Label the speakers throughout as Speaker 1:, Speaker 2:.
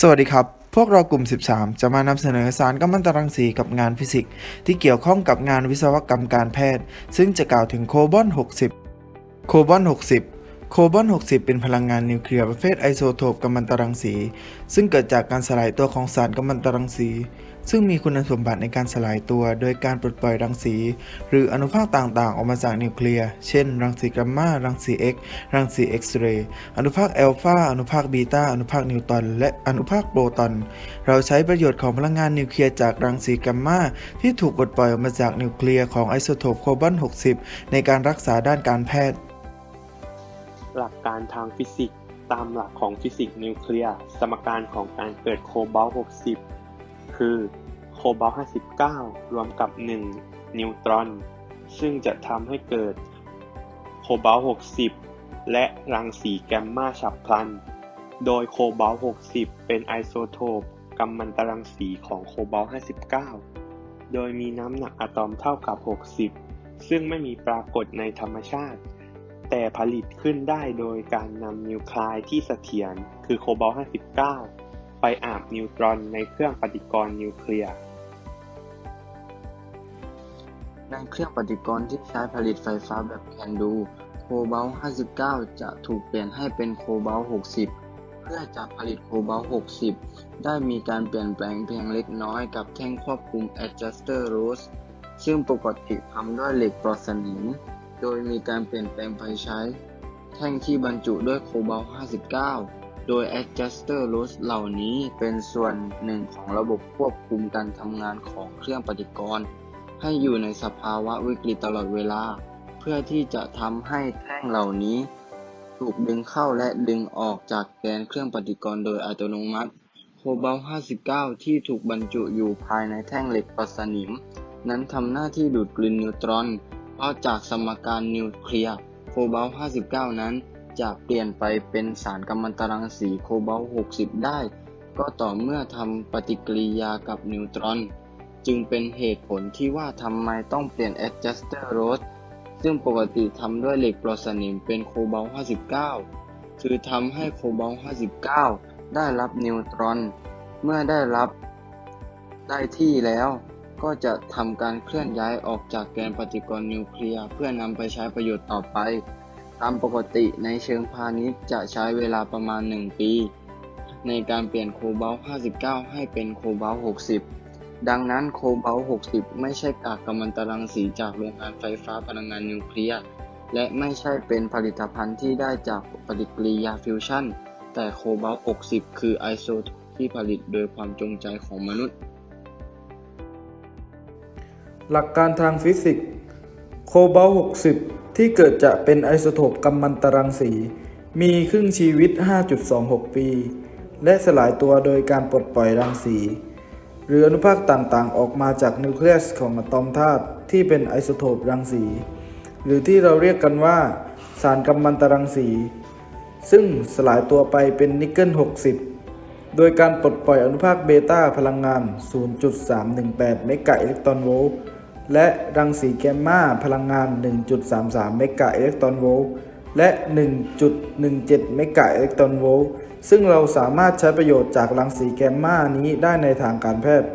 Speaker 1: สวัสดีครับ พวกเรากลุ่ม 13 จะมานำเสนอสารกัมมันตรังสีกับงานฟิสิกส์ที่เกี่ยวข้องกับงานวิศวกรรมการแพทย์ ซึ่งจะกล่าวถึงโคบอน 60 โคบอน 60 โคบอน 60 เป็นพลังงานนิวเคลียร์ประเภทไอโซโทปกัมมันตรังสี ซึ่งเกิดจากการสลายตัวของสารกัมมันตรังสี ซึ่งมีคุณสมบัติในการสลายตัว โดยการปลดปล่อยรังสี หรืออนุภาคต่างๆ ออกมาจากนิวเคลียร์ เช่น รังสีกัมมา รังสี X รังสีเอ็กซเรย์ อนุภาคแอลฟา อนุภาคบีตาอนุภาคนิวตอน และอนุภาคโปรตอน เราใช้ประโยชน์ของพลังงานนิวเคลียร์จากรังสีกัมมาที่ถูกปลดปล่อยออกมาจากนิวเคลียร์ของไอโซโทปโคบอน 60 ในการรักษาด้านการแพทย์
Speaker 2: หลักการทางฟิสิกส์ตามหลักของฟิสิกส์นิวเคลียร์สมการของการเกิดโคบอลต์60 คือโคบอลต์59 รวมกับ 1 นิวตรอน ซึ่งจะทำให้เกิดโคบอลต์60 และรังสีแกมมาฉับพลัน โดยโคบอลต์60 เป็นไอโซโทปกัมมันตรังสีของโคบอลต์59 โดยมีน้ำหนักอะตอมเท่ากับ 60 ซึ่งไม่มีปรากฏในธรรมชาติ แต่ผลิตขึ้นได้โดยการนำนิวคลายที่เสถียรคือโคบอลต์59 ไปอาบนิวตรอนในเครื่องปฏิกรณ์นิวเคลียร์
Speaker 3: ในเครื่องปฏิกรณ์ที่ใช้ผลิตไฟฟ้าแบบแคนดูโคบอลต์59 จะถูกเปลี่ยนให้เป็นโคบอลต์60 เพื่อจะผลิตโคบอลต์60 ได้มีการเปลี่ยนแปลงเพียงเล็กน้อยกับแท่งควบคุม adjuster rose ซึ่งปกติทำด้วยเหล็กปลอดสนิม โดยมีการเปลี่ยนแปลงไปใช้ แท่งที่บรรจุด้วยโคบอลต์59 โดย adjuster rose เหล่านี้เป็นส่วนหนึ่งของระบบควบคุมการทำงานของเครื่องปฏิกรณ์ ให้อยู่ในสภาวะวิกฤตตลอดเวลา เพื่อที่จะทำให้แท่งเหล่านี้ ถูกดึงเข้าและดึงออกจากแกนเครื่องปฏิกรณ์โดยอัตโนมัติโคบอลต์59 ที่ถูกบรรจุอยู่ภายในแท่งเหล็กประสนิม นั้นทำหน้าที่ดูดกลืนนิวตรอน เพราะจากสมการนิวเคลียร์โคบอลต์59 นั้น จะเปลี่ยนไปเป็นสารกัมมันตรังสีโคบอลต์60 ได้ ก็ต่อเมื่อทำปฏิกิริยากับนิวตรอน จึงเป็นเหตุผลที่ว่าทำไมต้องเปลี่ยน adjuster rose ซึ่งปกติทำด้วยเหล็กปลอดสนิมเป็นโคบอลต์59 คือทำให้โคบอลต์59 ได้รับนิวตรอน เมื่อได้รับได้ที่แล้ว ก็จะทำการเคลื่อนย้ายออกจากแกนปฏิกรณ์นิวเคลียร์เพื่อนำไปใช้ประโยชน์ต่อไป ตามปกติในเชิงพาณิชย์จะใช้เวลาประมาณ 1 ปี ในการเปลี่ยนโคบอลต์59 ให้เป็นโคบอลต์60 ดังนั้นโคบอลต์60 ไม่ใช่กากกัมมันตรังสีจากโรงงานไฟฟ้าพลังงานนิวเคลียร์และไม่ใช่เป็นผลิตภัณฑ์ที่ได้จากปฏิกิริยาฟิวชั่น แต่โคบอลต์60 คือไอโซโทปที่ผลิตโดยความจงใจของมนุษย์
Speaker 4: หลักการทางฟิสิกส์ โคบอลต์60 ที่เกิดจากเป็นไอโซโทปกัมมันตรังสี มีครึ่งชีวิต 5.26 ปี และสลายตัวโดยการปลดปล่อยรังสี หรืออนุภาคต่างๆ ออกมาจากนิวเคลียสของอะตอมธาตุที่เป็นไอโซโทปรังสี หรือที่เราเรียกกันว่า สารกัมมันตรังสี ซึ่งสลายตัวไปเป็นนิกเกิล 60โดยการปลดปล่อยอนุภาคเบต้าพลังงาน 0.318 เมกะอิเล็กตรอนโวลต์ และรังสีแกมมาพลังงาน 1.33 เมกะอิเล็กตรอนโวลต์และ 1.17 เมกะอิเล็กตรอนโวลต์ซึ่งเราสามารถใช้ประโยชน์จากรังสีแกมมานี้ได้ในทางการแพทย์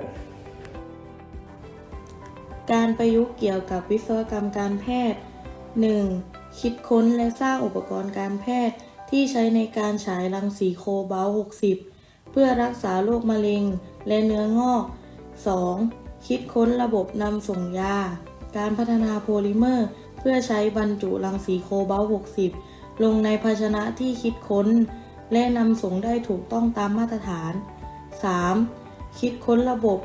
Speaker 5: การประยุกต์เกี่ยวกับวิศวกรรมการแพทย์ 1. คิดค้นและสร้างอุปกรณ์การแพทย์ที่ใช้ในการฉายรังสีโคบอลต์60 เพื่อรักษาโรคมะเร็งและเนื้องอก 2. คิดค้นระบบนำส่งยา การพัฒนาโพลิเมอร์ เพื่อใช้บรรจุรังสีโคบอลต์60 ลงในภาชนะที่คิดค้น และนำส่งได้ถูกต้องตามมาตรฐาน 3. คิดค้นระบบ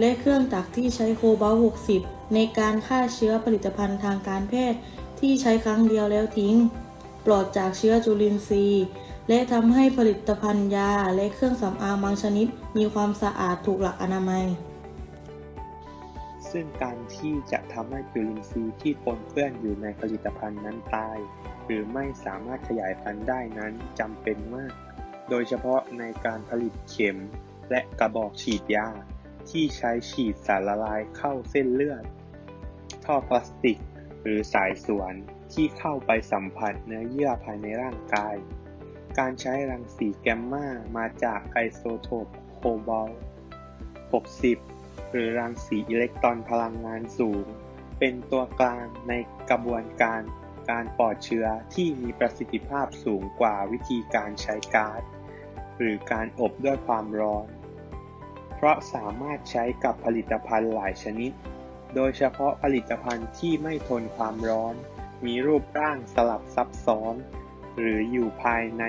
Speaker 5: และเครื่องจักรที่ใช้โคบอลต์60 ในการฆ่าเชื้อผลิตภัณฑ์ทางการแพทย์ที่ใช้ครั้งเดียวแล้วทิ้ง ปลอดจากเชื้อจุลินทรีย์ และทำให้ผลิตภัณฑ์ยาและเครื่องสำอางบางชนิด มีความสะอาดถูกหลักอนามัย
Speaker 2: ซึ่งการที่จะทำให้จุลินทรีย์ที่ปนเปื้อนอยู่ในผลิตภัณฑ์นั้นตาย หรือไม่สามารถขยายพันธุ์ได้นั้นจำเป็นมาก โดยเฉพาะในการผลิตเข็มและกระบอกฉีดยา ที่ใช้ฉีดสารละลายเข้าเส้นเลือด ท่อพลาสติก หรือสายสวนที่เข้าไปสัมผัสเนื้อเยื่อภายในร่างกาย การใช้รังสีแกมมามาจากไอโซโทปโคบอลต์60 หรือรังสีอิเล็กตรอนพลังงานสูง เป็นตัวกลางในกระบวนการการปลอดเชื้อที่มีประสิทธิภาพสูงกว่าวิธีการใช้ก๊าซหรือการอบด้วยความร้อน เพราะสามารถใช้กับผลิตภัณฑ์หลายชนิด โดยเฉพาะผลิตภัณฑ์ที่ไม่ทนความร้อน มีรูปร่างสลับซับซ้อน หรืออยู่ภายใน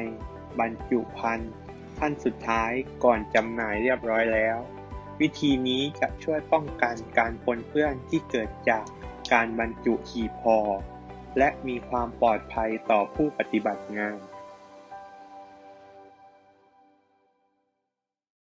Speaker 2: บรรจุภัณฑ์ขั้นสุดท้ายก่อนจำหน่ายเรียบร้อยแล้ว วิธีนี้จะช่วยป้องกันการปนเปื้อนที่เกิดจากการบรรจุหีบห่อและมีความปลอดภัยต่อผู้ปฏิบัติงาน